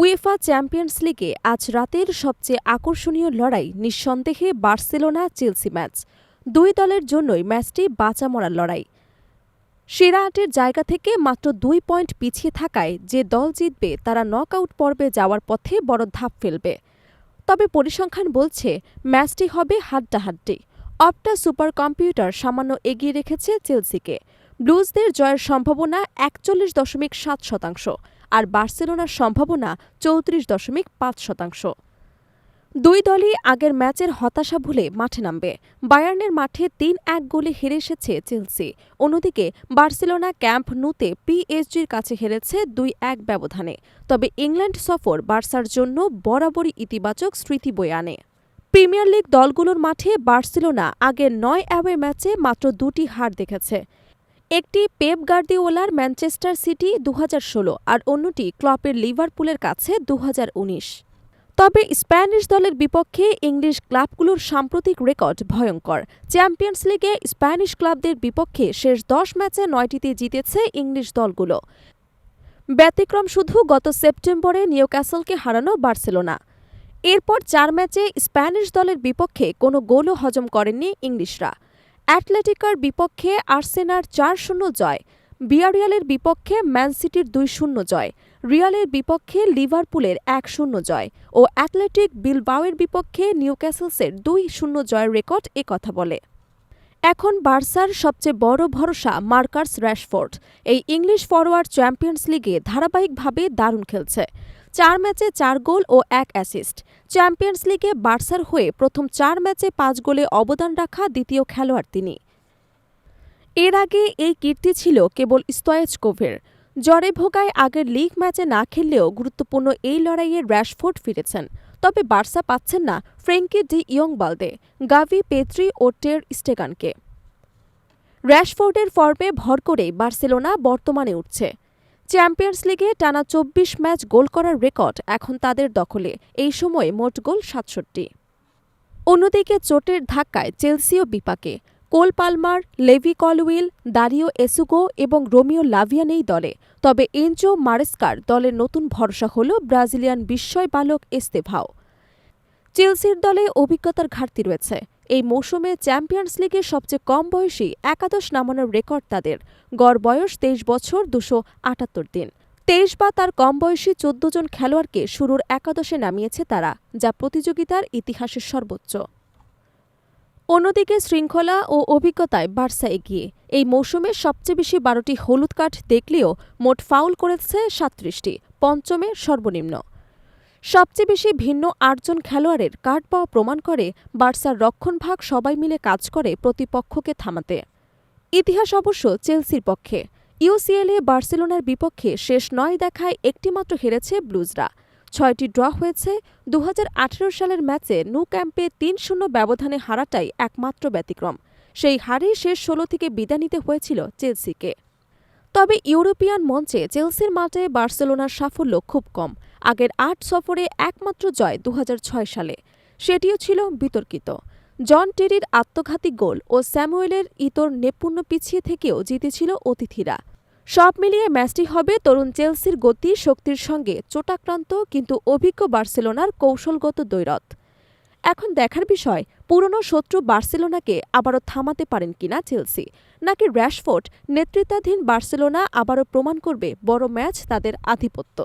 UEFA champions লিগে আজ রাতের সবচেয়ে আকর্ষণীয় লড়াই নিঃসন্দেহে বার্সেলোনা চেলসি ম্যাচ। দুই দলের জন্যই ম্যাচটি বাঁচা মরার লড়াই। সেরা আটের জায়গা থেকে মাত্র দুই পয়েন্ট পিছিয়ে থাকায় যে দল জিতবে, তারা নকআউট পর্বে যাওয়ার পথে বড় ধাপ ফেলবে। তবে পরিসংখ্যান বলছে, ম্যাচটি হবে হাড্ডাহাড্ডি। অপটা সুপার কম্পিউটার সামান্য এগিয়ে রেখেছে চেলসিকে। ব্লুজদের জয়ের সম্ভাবনা একচল্লিশ দশমিক সাত শতাংশ। আর বার্সেলোনার সম্ভাবনা চৌত্রিশ দশমিক পাঁচ শতাংশ। দুই দলই আগের ম্যাচের হতাশা ভুলে মাঠে নামবে। বায়ার্নের মাঠে তিন এক গোলে হেরে এসেছে চেলসি। অন্যদিকে বার্সেলোনা ক্যাম্প নুতে পিএসজির কাছে হেরেছে দুই এক ব্যবধানে। তবে ইংল্যান্ড সফর বার্সার জন্য বরাবরই ইতিবাচক স্মৃতি বয়ে আনে। প্রিমিয়ার লিগ দলগুলোর মাঠে বার্সেলোনা আগের নয় অ্যাওয়ে ম্যাচে মাত্র দুটি হার দেখেছে। একটি পেপ গার্দিওলার ম্যানচেস্টার সিটি দু হাজার ষোলো আর অন্যটি ক্লপের লিভারপুলের কাছে দু হাজার উনিশ। তবে স্প্যানিশ দলের বিপক্ষে ইংলিশ ক্লাবগুলোর সাম্প্রতিক রেকর্ড ভয়ঙ্কর। চ্যাম্পিয়ন্স লিগে স্প্যানিশ ক্লাবদের বিপক্ষে শেষ দশ ম্যাচে নয়টিতে জিতেছে ইংলিশ দলগুলো। ব্যতিক্রম শুধু গত সেপ্টেম্বরে নিউক্যাসলকে হারানো বার্সেলোনা। এরপর চার ম্যাচে স্প্যানিশ দলের বিপক্ষে কোনো গোলও হজম করেননি ইংলিশরা। অ্যাটলেটিকার বিপক্ষে আর্সেনার চার শূন্য জয় বিয়ারিয়ালের বিপক্ষে ম্যান সিটির দুই শূন্য জয়, রিয়ালের বিপক্ষে লিভারপুলের এক শূন্য জয় ও অ্যাথলেটিক বিলবাওয়ের বিপক্ষে নিউক্যাসলসের দুই শূন্য জয়ের রেকর্ড কথা বলে। এখন বার্সার সবচেয়ে বড় ভরসা মার্কার্স র্যাশফোর্ড। এই ইংলিশ ফরওয়ার্ড চ্যাম্পিয়ন্স লিগে ধারাবাহিকভাবে দারুণ খেলছে। চার ম্যাচে চার গোল ও এক অ্যাসিস্ট। চ্যাম্পিয়ন্স লিগে বার্সার হয়ে প্রথম চার ম্যাচে পাঁচ গোলে অবদান রাখা দ্বিতীয় খেলোয়াড় তিনি। এর আগে এই কীর্তি ছিল কেবল স্তয়েজকোভের জ্বরে ভোগায় আগের লিগ ম্যাচে না খেললেও গুরুত্বপূর্ণ এই লড়াইয়ে র্যাশফোর্ড ফিরেছেন। তবে বার্সা পাচ্ছেন না ফ্রেঙ্কি ডি ইয়ং বালদে, গাভি পেত্রি ও টের স্টেগানকে। র্যাশফোর্ডের ফর্মে ভর করে বার্সেলোনা বর্তমানে উঠছে। চ্যাম্পিয়ন্স লিগে টানা চব্বিশ ম্যাচ গোল করার রেকর্ড এখন তাদের দখলে। এই সময়ে মোট গোল সাতষট্টি। অন্যদিকে চোটের ধাক্কায় চেলসিও বিপাকে। Cole Palmer, Levi Colwill, Dario Essugo এবং রোমিও লাভিয়া নেই দলে। তবে এনজো মারেস্কার দলের নতুন ভরসা হল ব্রাজিলিয়ান বিস্ময় বালক এস্তেভাও চেলসির দলে অভিজ্ঞতার ঘাটতি রয়েছে। এই মৌসুমে চ্যাম্পিয়ন্স লিগের সবচেয়ে কম বয়সী একাদশ নামানোর রেকর্ড তাদের। গড় বয়স তেইশ বছর, দুশো আটাত্তর দিন। তেইশ বা তার কম বয়সী চোদ্দ জন খেলোয়াড়কে শুরুর একাদশে নামিয়েছে তারা, যা প্রতিযোগিতার ইতিহাসের সর্বোচ্চ। অন্যদিকে শৃঙ্খলা ও অভিজ্ঞতায় বার্সা এগিয়ে। এই মৌসুমে সবচেয়ে বেশি বারোটি হলুদ কাঠ দেখলেও মোট ফাউল করেছে সাত্রিশটি পঞ্চমে সর্বনিম্ন। সবচেয়ে বেশি ভিন্ন আটজন খেলোয়াড়ের কার্ড পাওয়া প্রমাণ করে বার্সার রক্ষণভাগ সবাই মিলে কাজ করে প্রতিপক্ষকে থামাতে। ইতিহাস অবশ্য চেলসির পক্ষে। ইউসিএলে বার্সেলোনার বিপক্ষে শেষ নয় দেখায় একটিমাত্র হেরেছে ব্লুজরা। ছয়টি ড্র হয়েছে। দু হাজার আঠেরো সালের ম্যাচে নু ক্যাম্পে তিন শূন্য ব্যবধানে হারাটাই একমাত্র ব্যতিক্রম। সেই হারেই শেষ ষোলো থেকে বিদায় নিতে হয়েছিল চেলসিকে। তবে ইউরোপিয়ান মঞ্চে চেলসির মাঠে বার্সেলোনার সাফল্য খুব কম। আগের আট সফরে একমাত্র জয় দু হাজার ছয় সালে। সেটিও ছিল বিতর্কিত। জন টেরির আত্মঘাতী গোল ও স্যামুয়েলের ইতর নেপুণ্য পিছিয়ে থেকেও জিতেছিল অতিথিরা। সব মিলিয়ে ম্যাচটি হবে তরুণ চেলসির গতি, শক্তির সঙ্গে চোটাক্রান্ত কিন্তু অভিজ্ঞ বার্সেলোনার কৌশলগত দৈরত এখন দেখার বিষয়, পুরনো শত্রু বার্সেলোনাকে আবারও থামাতে পারেন কিনা চেলসি, নাকি র্যাশফোর্ড নেতৃত্বাধীন বার্সেলোনা আবারও প্রমাণ করবে বড় ম্যাচ তাদের আধিপত্য।